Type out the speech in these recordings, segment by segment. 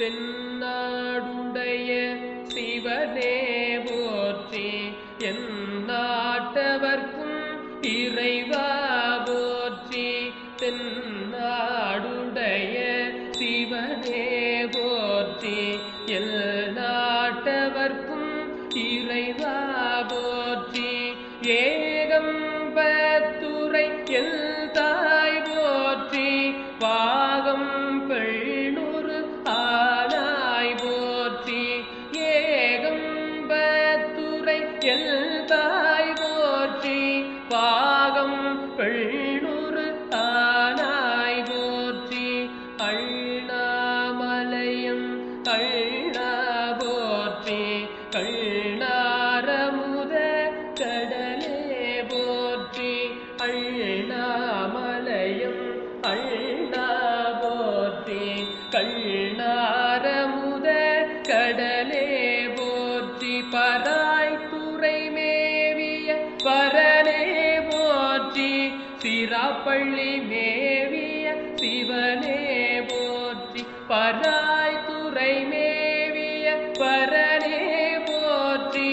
தென்னாடுடைய சிவனே போற்றி என் நாட்டவர்க்கும் இறைவா போற்றி தென்னாடுடைய சிவனே போற்றி எல் நாட்டவர்க்கும் இறைவா போற்றி ஏகம்பத்துரை ஏகம்பத்துரை போற்றி பாகம் பெண்ணுரு தானாய் போற்றி அண்ணாமலையம் அண்ணா போற்றி கண்ணாரமுத கடலே போற்றி அண்ணாமலையம் அண்ணா போற்றி கண்ணாரமுத சிராப்பள்ளி மேவிய சிவனே போற்றி பராய் துறை மேவிய பரனே போற்றி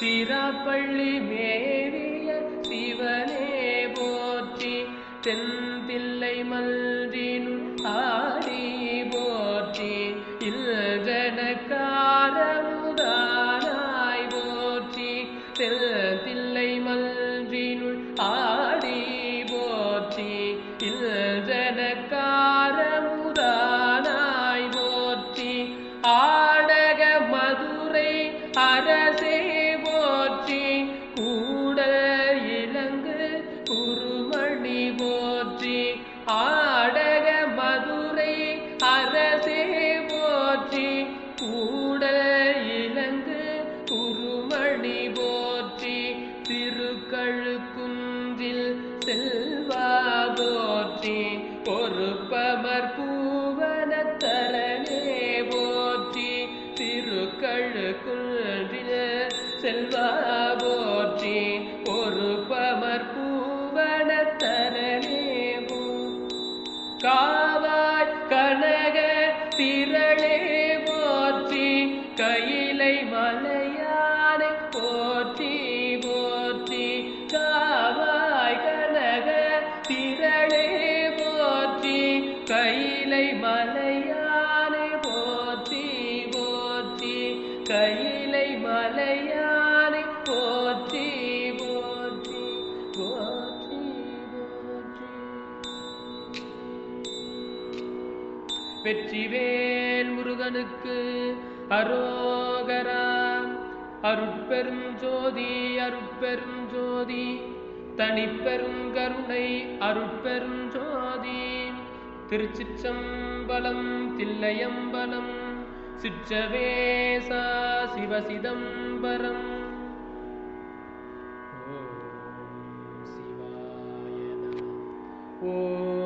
சிராப்பள்ளி மேவிய சிவனே போற்றி தென்பிள்ளை மல்றினுள் ஆடி போற்றி இல்ஜனக்காரமுதானாய் போற்றி தென்பிள்ளை மல்றினுள் ஆ ஆடக மதுரை அரசே போற்றி கூட இலங்கு உருமணி போற்றி திருக்கழுக்குன்றில் செல்வா போற்றி பொறுப்பமர் திரளே போற்றி கையிலை மலையானை போற்றி போற்றி காவாய் கனக திரளே போற்றி கையிலை மலையானை போற்றி போற்றி கையிலை மலையா வெற்றிவேல் முருகனுக்கு. அரோகரா அருட்பெரும் ஜோதி அருட்பெரும் ஜோதி. தனிப்பெரும் கருணை அருட்பெரும் ஜோதி. திருச்சிற்றம்பலம் தில்லையம்பலம் சிற்றவேசா சிவசிதம்பரம். ஓ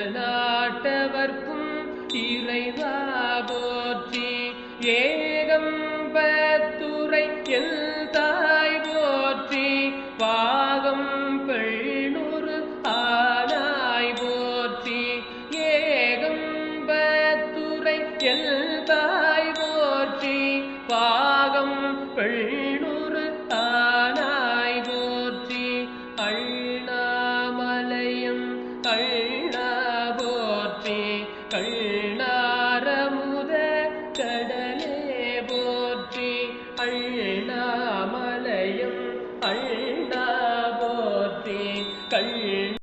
节日的